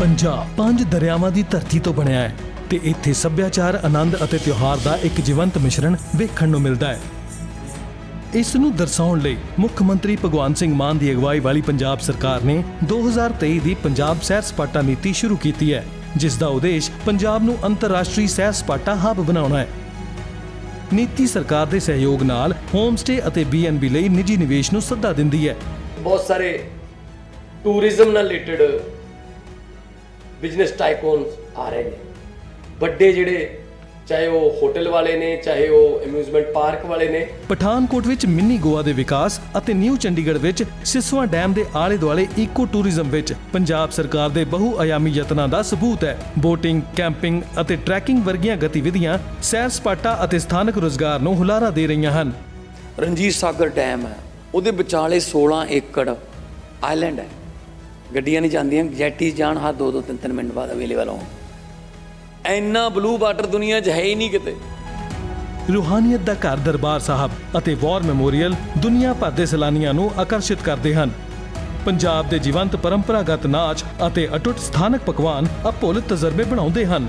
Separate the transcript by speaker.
Speaker 1: ਪੰਜਾਬ ਪੰਜ ਦਰਿਆਵਾਂ ਦੀ ਧਰਤੀ ਤੋਂ ਬਣਿਆ ਹੈ ਤੇ ਇੱਥੇ ਸੱਭਿਆਚਾਰ, ਆਨੰਦ ਅਤੇ ਤਿਉਹਾਰ ਦਾ ਇੱਕ ਜੀਵੰਤ ਮਿਸ਼ਰਣ ਵੇਖਣ ਨੂੰ ਮਿਲਦਾ ਹੈ। ਇਸ ਨੂੰ ਦਰਸਾਉਣ ਲਈ ਮੁੱਖ ਮੰਤਰੀ ਭਗਵੰਤ ਸਿੰਘ ਮਾਨ ਦੀ ਅਗਵਾਈ ਵਾਲੀ ਪੰਜਾਬ ਸਰਕਾਰ ਨੇ 2023 ਦੀ ਪੰਜਾਬ ਸੈਰ ਸਪਾਟਾ ਨੀਤੀ ਸ਼ੁਰੂ ਕੀਤੀ ਹੈ, ਜਿਸ ਦਾ ਉਦੇਸ਼ ਪੰਜਾਬ ਨੂੰ ਅੰਤਰਰਾਸ਼ਟਰੀ ਸੈਰ ਸਪਾਟਾ ਹੱਬ ਬਣਾਉਣਾ ਹੈ। ਨੀਤੀ ਸਰਕਾਰ ਦੇ ਸਹਿਯੋਗ ਨਾਲ ਹੋਮ ਸਟੇ ਅਤੇ ਬੀਐਨਬੀ ਲਈ ਨਿੱਜੀ ਨਿਵੇਸ਼ ਨੂੰ ਸੱਦਾ ਦਿੰਦੀ ਹੈ।
Speaker 2: ਬਹੁਤ ਸਾਰੇ ਟੂਰਿਜ਼ਮ ਨਾਲ ਰਿਲੇਟਡ ਬਿਜ਼ਨਸ ਟਾਈਕੂਨਸ ਆ ਰਹੇ ਨੇ। ਵੱਡੇ ਜਿਹੜੇ ਚਾਹੇ ਉਹ ਹੋਟਲ ਵਾਲੇ ਨੇ ਚਾਹੇ ਉਹ ਅਮਿਊਜ਼ਮੈਂਟ ਪਾਰਕ ਵਾਲੇ ਨੇ।
Speaker 1: ਪਠਾਨਕੋਟ ਵਿੱਚ ਮਿੰਨੀ ਗੋਆ ਦੇ ਵਿਕਾਸ ਅਤੇ ਨਿਊ ਚੰਡੀਗੜ੍ਹ ਵਿੱਚ ਸਿਸਵਾ ਡੈਮ ਦੇ ਆਲੇ ਦੁਆਲੇ ਈਕੋ ਟੂਰਿਜ਼ਮ ਵਿੱਚ ਪੰਜਾਬ ਸਰਕਾਰ ਦੇ ਬਹੁ ਆਯਾਮੀ ਯਤਨਾਂ ਦਾ ਸਬੂਤ ਹੈ। ਬੋਟਿੰਗ ਕੈਂਪਿੰਗ ਅਤੇ ਟਰੈਕਿੰਗ ਵਰਗੀਆਂ ਗਤੀਵਿਧੀਆਂ ਸੈਰ ਸਪਾਟਾ ਅਤੇ ਸਥਾਨਕ ਰੋਜ਼ਗਾਰ ਨੂੰ ਹੁਲਾਰਾ ਦੇ ਰਹੀਆਂ ਹਨ।
Speaker 3: ਰਣਜੀਤ ਸਾਗਰ ਡੈਮ ਹੈ। ਉਹਦੇ ਵਿਚਾਲੇ 16 ਏਕੜ ਆਈਲੈਂਡ ਹੈ। ਗੱਡੀਆਂ ਨਹੀਂ ਜਾਂਦੀਆਂ ਜੈਟੀ ਜਾਣ ਹਰ 2 2 3 3 ਮਿੰਟ ਬਾਅਦ ਅਵੇਲੇਬਲ ਹੋਣ। ਇੰਨਾ ਬਲੂ ਵਾਟਰ ਦੁਨੀਆ 'ਚ ਹੈ ਹੀ ਨਹੀਂ ਕਿਤੇ।
Speaker 1: ਰੂਹਾਨੀਅਤ ਦਾ ਘਰ ਦਰਬਾਰ ਸਾਹਿਬ ਅਤੇ ਵਾਰ ਮੈਮੋਰੀਅਲ ਦੁਨੀਆ ਭਰ ਦੇ ਸੈਲਾਨੀਆਂ ਨੂੰ ਆਕਰਸ਼ਿਤ ਕਰਦੇ ਹਨ। ਪੰਜਾਬ ਦੇ ਜੀਵੰਤ ਪਰੰਪਰਾਗਤ ਨਾਚ ਅਤੇ ਅਟੁੱਟ ਸਥਾਨਕ ਪਕਵਾਨ ਅਭੁੱਲ ਤਜਰਬੇ ਬਣਾਉਂਦੇ ਹਨ।